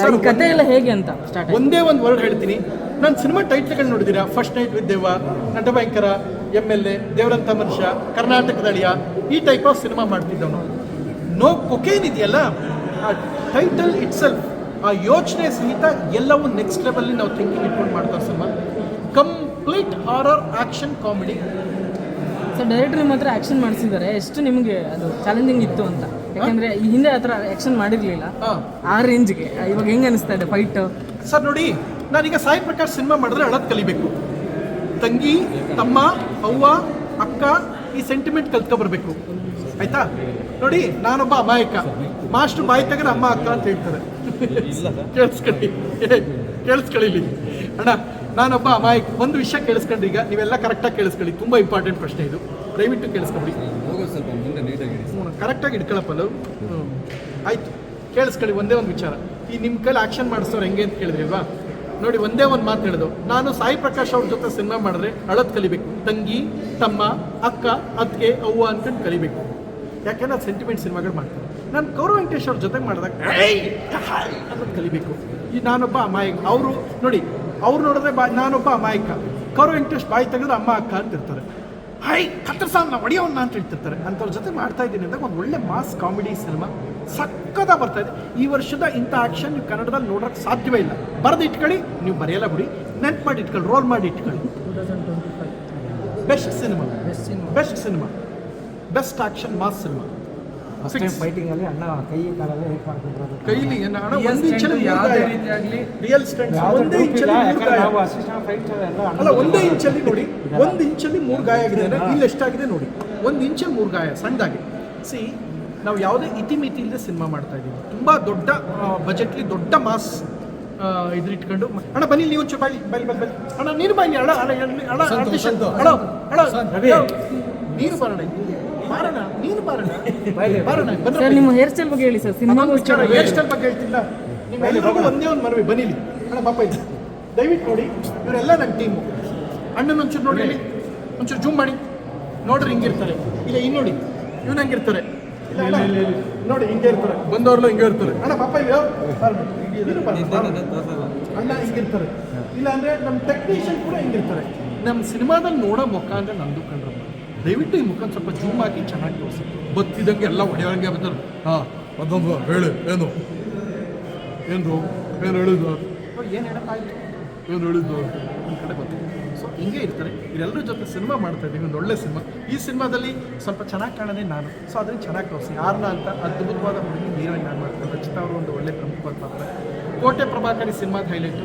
ಈ ಕತೆ ಎಲ್ಲ ಹೇಗೆ ಅಂತ ಒಂದೇ ಒಂದು ವರ್ಡ್ ಹೇಳ್ತೀನಿ. ನಾನು ಸಿನಿಮಾ ಟೈಟ್ಲ್ಗಳು ನೋಡಿದ್ದೀರಾ? First night with Deva Natabhayankara M L A ದೇವರಂತ ಮನುಷ್ಯ ಕರ್ನಾಟಕದ ಅಳಿಯ. ಈ ಟೈಪ್ ಆಫ್ ಸಿನಿಮಾ ಮಾಡ್ತಿದ್ದವನು. ನೋ ಕೊಕೇನ್ ಇದೆಯಲ್ಲ? ಆ ಟೈಟಲ್ ಇಟ್ ಸೆಲ್ಫ್ ಆ ಯೋಚನೆ ಸಹಿತ ಎಲ್ಲವೂ ನೆಕ್ಸ್ಟ್ ಲೆವೆಲ್ಲಿ ನಾವು ಥಿಂಕಿಂಗ್ ಇಟ್ಕೊಂಡು ಮಾಡ್ತಾರೆ cinema complete horror action comedy sir director ನಿಮ್ಮ ಹತ್ರ ಆಕ್ಷನ್ ಮಾಡಿಸಿದ್ದಾರೆ. ಎಷ್ಟು ನಿಮಗೆ ಅದು ಚಾಲೆಂಜಿಂಗ್ ಇತ್ತು ಅಂತ? ಯಾಕಂದ್ರೆ ಈ ಹಿಂದೆ ಹತ್ರ ಆಕ್ಷನ್ ಮಾಡಿರಲಿಲ್ಲ. ಆ ರೇಂಜ್ಗೆ ಇವಾಗ ಹೆಂಗೆ ಅನಿಸ್ತಾ ಇದೆ ಫೈಟ್ ಸರ್ ನೋಡಿ ನಾನೀಗ ಸಾಯಿ ಪ್ರಕಾಶ್ ಸಿನಿಮಾ ಮಾಡಿದ್ರೆ ಅಳದ್ ಕಲಿಬೇಕು. ತಂಗಿ ತಮ್ಮ ಅವ್ವ ಅಕ್ಕ ಈ ಸೆಂಟಿಮೆಂಟ್ ಕಲ್ತ್ಕೊಬರ್ಬೇಕು ಆಯ್ತಾ? ನೋಡಿ ನಾನೊಬ್ಬ ಅಮಾಯಕ. ಮಾಸ್ಟರ್ ಬಾಯಿ ತೆಗೆದ್ರೆ ಅಮ್ಮ ಅಕ್ಕ ಅಂತ ಹೇಳ್ತಾರೆ. ಕೇಳಿಸ್ಕೊಳ್ಳಿ. ಕೇಳಿಸ್ಕೊಳ್ಳಿ ಅಣ್ಣ ನಾನೊಬ್ಬ ಅಮಾಯಕ್. ಒಂದು ವಿಷಯ ಕೇಳಿಸ್ಕೊಂಡ್ರಿ ಈಗ. ನೀವೆಲ್ಲ ಕರೆಕ್ಟಾಗಿ ಕೇಳಿಸ್ಕೊಳ್ಳಿ. ತುಂಬ ಇಂಪಾರ್ಟೆಂಟ್ ಪ್ರಶ್ನೆ ಇದು. ದಯವಿಟ್ಟು ಕೇಳಿಸ್ಕೊಳ್ಳಿ ಸ್ವಲ್ಪ ಮುಂದೆ ನೀಟಾಗಿ ಕರೆಕ್ಟಾಗಿ ಇಟ್ಕೊಳ್ಳಪ್ಪಲ್ಲ ಆಯ್ತು. ಕೇಳಿಸ್ಕೊಳ್ಳಿ ಒಂದೇ ಒಂದು ವಿಚಾರ. ಈ ನಿಮ್ಮ ಕೈಲಿ ಆಕ್ಷನ್ ಮಾಡಿಸೋರು ಹೆಂಗೆ ಅಂತ ಕೇಳಿದ್ರಿಲ್ವಾ ನೋಡಿ ಒಂದೇ ಒಂದು ಮಾತು ಹೇಳಿದ್ರು ನಾನು ಸಾಯಿ ಪ್ರಕಾಶ್ ಅವ್ರ ಜೊತೆ ಸಿನಿಮಾ ಮಾಡಿದ್ರೆ ಅಳದ್ ಕಲಿಬೇಕು. ತಂಗಿ ತಮ್ಮ ಅಕ್ಕ ಅತ್ತಿಗೆ ಅವ್ವ ಅಂದ್ಕೊಂಡು ಕಲಿಬೇಕು. ಯಾಕೆಂದ್ರೆ ಅದು ಸೆಂಟಿಮೆಂಟ್ ಸಿನಿಮಾಗಳು ಮಾಡ್ತಾರೆ. ನಾನು ಕೌರವ್ ವೆಂಕಟೇಶ್ ಅವ್ರ ಜೊತೆ ಮಾಡಿದಾಗ ಅನ್ನೋದು ಕಲಿಬೇಕು. ಈ ನಾನೊಬ್ಬ ಅಮಾಯಕ. ಅವರು ನೋಡಿ ಅವ್ರು ನೋಡಿದ್ರೆ ಬಾ ನಾನೊಬ್ಬ ಅಮಾಯಕ. ಕರು ಇಂಟ್ರೆಸ್ಟ್ ಬಾಯಿ ತೆಗೆದ್ರೆ ಅಮ್ಮ ಅಕ್ಕ ಅಂತ ಇರ್ತಾರೆ. ಹೈ ಸಾಮ್ ನಾ ಹೊಡಿಯೋಣ ಅಂತ ಹೇಳ್ತಿರ್ತಾರೆ ಅಂಥವ್ರ ಜೊತೆ ಮಾಡ್ತಾ ಇದ್ದೀನಿ ಅಂದಾಗ ಒಂದು ಒಳ್ಳೆ ಮಾಸ್ ಕಾಮಿಡಿ ಸಿನಿಮಾ ಸಕ್ಕದ ಬರ್ತಾ ಇದೆ. ಈ ವರ್ಷದ ಇಂಥ ಆಕ್ಷನ್ ನೀವು ಕನ್ನಡದಲ್ಲಿ ನೋಡೋಕ್ಕೆ ಸಾಧ್ಯವೇ ಇಲ್ಲ. ಬರೆದು ಇಟ್ಕೊಳ್ಳಿ ನೀವು ಬರೆಯಲ್ಲ ಬಿಡಿ. ನೆನ್ಪು ಮಾಡಿ ಇಟ್ಕೊಳ್ಳಿ ರೋಲ್ ಮಾಡಿ ಇಟ್ಕೊಳ್ಳಿ. Best cinema best cinema best cinema best action fighting ಅಲ್ಲಿ ಅಣ್ಣ ಕೈ ಕಾಲೆಲ್ಲ ಹೇಗೆ ಮಾಡ್ತಿದ್ರು ಕೈಲಿ ಅಣ್ಣ? ಒಂದು ಇಂಚಲ್ಲಿ ಯಾವುದೇ ರೀತಿಯಾಗಲಿ ರಿಯಲ್ ಸ್ಟೆಂಟ್ ಯಾವ್ದು ಒಂದೇ ಇಂಚಲ್ಲಿ. ನಾವು ಅಸಿಸ್ಟೆಂಟ್ ಫೈಟ್ ಅಣ್ಣ ಅಲ್ಲ ಒಂದೇ ಇಂಚಲ್ಲಿ ನೋಡಿ. ಒಂದು ಇಂಚಲ್ಲಿ ಮೂರು ಗಾಯ ಆಗಿದೆ ಇಲ್ಲಿ ಎಷ್ಟಾಗಿದೆ ನೋಡಿ. ಒಂದು ಇಂಚಲ್ಲಿ ಮೂರು ಗಾಯ ಸಣ್ಣದಾಗಿ. ಸಿ ನಾವು ಯಾವುದೇ ಇತಿಮಿತಿ ಇಲ್ಲದೆ ಸಿನಿಮಾ ಮಾಡ್ತಾ ಇದ್ದೀವಿ. ತುಂಬ ದೊಡ್ಡ ಬಜೆಟ್ಲಿ ದೊಡ್ಡ ಮಾಸ್ ಇದ್ರಿಟ್ಕೊಂಡು ಅಣ್ಣ ಬನ್ನಿ ನೀವು ಚು ಬನ್ನಿ ಬನ್ನಿ ಬನ್ನಿ ಅಣ್ಣ ನೀನು ಬನ್ನಿ ಅಣ್ಣ ಅಣ್ಣ ಅಣ್ಣ ಅಣ್ಣ. ನೀನು ಬರೋಣ ಇಲ್ಲಿ. ಬಾರಣ ನೀನು ಬಾರಣ. ಬಾರಣ ಸರ್ ನಿಮ್ಮ ಹೇರ್ ಸ್ಟೈಲ್ ಬಗ್ಗೆ ಹೇಳಿ ಸರ್. ಸಿನಿಮಾ ವಿಚಾರ ಹೇರ್ ಸ್ಟೈಲ್ ಬಗ್ಗೆ. ಹೇಳ್ತಿಲ್ಲ. ನಿಮ್ಮೆಲ್ಲರಿಗೂ ಒಂದೇ ಒಂದು ಮನವಿ ಬನ್ನಿಲಿ. ಅಣ್ಣ ಪಾಪ ಇಲ್ಲಿ ದಯವಿಟ್ಟು ನೋಡಿ ಇವರೆಲ್ಲ ನನ್ನ ಟೀಮು ಅಣ್ಣನ ಒಂಚೂರು ನೋಡಿ ಇಲ್ಲಿ. ಒಂಚೂರು ಜೂಮ್ ಮಾಡಿ. ನೋಡ್ರಿ ಹಿಂಗಿರ್ತಾರೆ ಇಲ್ಲ ಇಲ್ಲಿ ನೋಡಿ. ಇವ್ನು ಹಂಗಿರ್ತಾರೆ ನೋಡಿ ಹಿಂಗೆ ಇರ್ತಾರೆ. ಬಂದವ್ರಲ್ಲ ಹಿಂಗೆ ಇರ್ತಾರೆ. ಅಣ್ಣ ಪಾಪ ಬಾ. ಅಣ್ಣ ಹಿಂಗಿರ್ತಾರೆ ಇಲ್ಲ ಅಂದ್ರೆ ನಮ್ಮ ಟೆಕ್ನಿಷಿಯನ್ ಕೂಡ ಹಿಂಗಿರ್ತಾರೆ ನಮ್ಮ ಸಿನಿಮಾದಲ್ಲಿ ನೋಡೋ ಮುಖ ಅಂದ್ರೆ ನಂದು ಕಂಡ್ರಪ್ಪ ದಯವಿಟ್ಟು ಈ ಮುಖ ಸ್ವಲ್ಪ ಜೂಮ್ ಹಾಕಿ ಚೆನ್ನಾಗಿ ತೋರಿಸಿ. ಬತ್ತಿದಂಗೆ ಎಲ್ಲ ಹೊಡೆಯೋಂಗೆ ಬರ್ತಾರೆ ಹಾಂ ಅದೊಂದು ಹೇಳು ಏನು? ಏನು? ಏನು ಹೇಳಿದ್ದು? ಏನು ಹೇಳೋಕ್ಕಾಯ್ತು ಏನು ಹೇಳಿದ್ದು? ಈ ಕಡೆ ಬಂತು ಸೊ ಹಿಂಗೆ ಇರ್ತಾರೆ. ಇವರೆಲ್ಲರ ಜೊತೆ ಸಿನಿಮಾ ಮಾಡ್ತಾ ಇದ್ದೀವಿ ಒಂದು ಒಳ್ಳೆ ಸಿನಿಮಾ ಈ ಸಿನಿಮಾದಲ್ಲಿ ಸ್ವಲ್ಪ ಚೆನ್ನಾಗಿ ಕಾಣೋದೇ ನಾನು. ಸೊ ಅದನ್ನು ಚೆನ್ನಾಗಿ ತೋರಿಸಿ. ಯಾರನ್ನ ಅಂತ ಅದ್ಭುತವಾದ ಹುಡುಗಿ ಹೀರೋಯಿನ್ ನಾನು ಮಾಡ್ತಾರೆ ರಚಿತಾ ಅವರು ಒಂದು ಒಳ್ಳೆ ಪ್ರಮುಖವಾದ ಪಾತ್ರ. ಕೋಟೆ ಪ್ರಭಾಕರಿ ಸಿನಿಮಾದ ಹೈಲೈಟು